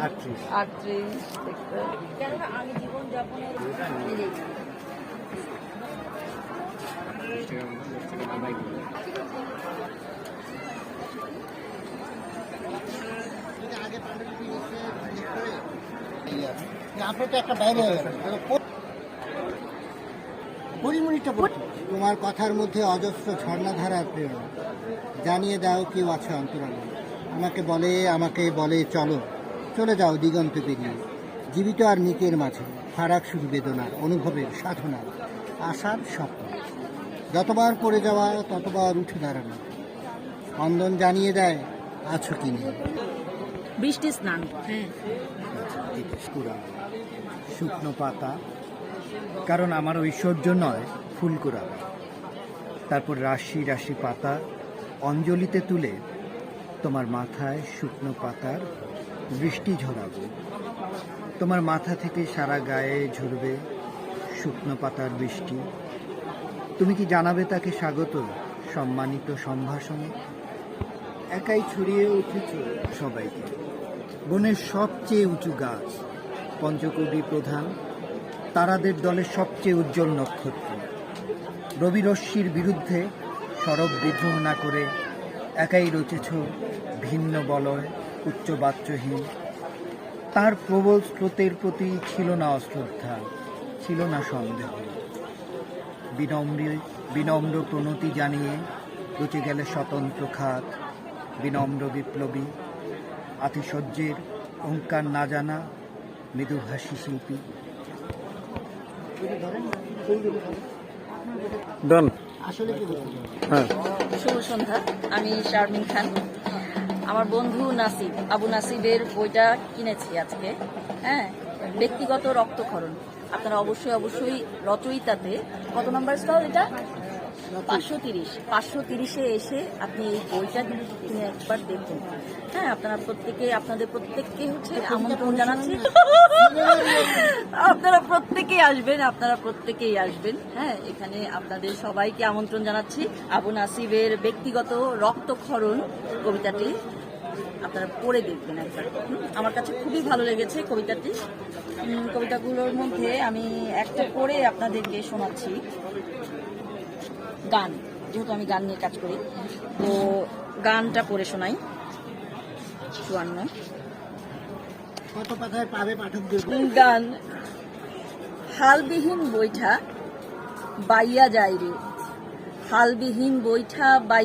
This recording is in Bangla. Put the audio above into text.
আটত্রিশ। আমি জীবন যাপনের আপনি তো একটা বাইরে গেলেন। পরিমণিটা পড়ছি তোমার কথার মধ্যে অজস্র ঝর্ণাধারার প্রেরণা। জানিয়ে দাও কেউ আছে অন্তরালে। আমাকে বলে আমাকে বলে চলো। চলে যাও দিগন্ত পেরিয়ে জীবিত আর মৃতের মাঝে ফারাক শুধু বেদনা অনুভবের সাধনা আশার স্বপ্ন। যতবার পড়ে যাওয়া ততবার উঠে দাঁড়ানো। স্পন্দন জানিয়ে দেয় আছো কি নেই? বৃষ্টি স্নান। হ্যাঁ। শুকনো পাতা। কারণ আমার ঐশ্বর্য নয় ফুল তারপর রাশি রাশি পাতা। অঞ্জলিতে তুলে তোমার মাথায় শুকনো পাতার বৃষ্টি ঝরাবো। তোমার মাথা থেকে সারা গায়ে ঝরবে শুকনো পাতার বৃষ্টি। তুমি কি জানাবে তাকে স্বাগত সম্মানিত সম্ভাষণে? একাই ছড়িয়ে উঠেছ সবাইকে। বনের সবচেয়ে উঁচু গাছ পঞ্চকবি প্রধান, তারাদের দলের সবচেয়ে উজ্জ্বল নক্ষত্র। রবি রশ্মির বিরুদ্ধে সরব বিদ্রোহ না করে একাই রচেছ ভিন্ন বলয়, উচ্চ বাচ্যহীন। তার প্রবল স্রোতের প্রতি ছিল না অশ্রদ্ধা, ছিল না সন্দেহ। বিনম্র বিনম্র প্রণতি জানিয়ে রচে গেলে স্বতন্ত্র খাত, বিনম্র বিপ্লবী। আতিশয্যের ওঙ্কার না জানা মৃদুভাষী শিল্পী। ডান হ্যাঁ। শুভ সন্ধ্যা আমি শারমিন খান। আমার বন্ধু নাসিব আবু নাসিবের বইটা কিনেছি আজকে হ্যাঁ? ব্যক্তিগত রক্তক্ষরণ। আপনারা অবশ্যই অবশ্যই রচয়িতাতে কত নাম্বার স্টল এটা? পাঁচশো তিরিশ। পাঁচশো তিরিশে এসে আপনি এই বইটা কিনে একবার দেখুন। হ্যাঁ আপনারা প্রত্যেকে আপনাদের প্রত্যেককে হচ্ছে আমন্ত্রণ জানাচ্ছি। আপনারা প্রত্যেকেই আসবেন আপনারা প্রত্যেকেই আসবেন। হ্যাঁ এখানে আপনাদের সবাইকে আমন্ত্রণ জানাচ্ছি। আবু নাসিবের ব্যক্তিগত রক্তক্ষরণ কবিতাটি আপনারা পড়ে দেখবেন একবার। আমার কাছে খুবই ভালো লেগেছে কবিতাটি। কবিতাগুলোর মধ্যে আমি একটা পড়ে আপনাদেরকে শোনাচ্ছি। গান যেহেতু আমি গান নিয়ে কাজ করি। তো গানটা পড়ে শোনাই। চুয়ান্ন। কত পাতায় পাবে পাঠকদের গান। হালবিহীন বৈঠা বাইয়া যায় রে হালবিহীন বৈঠা বাই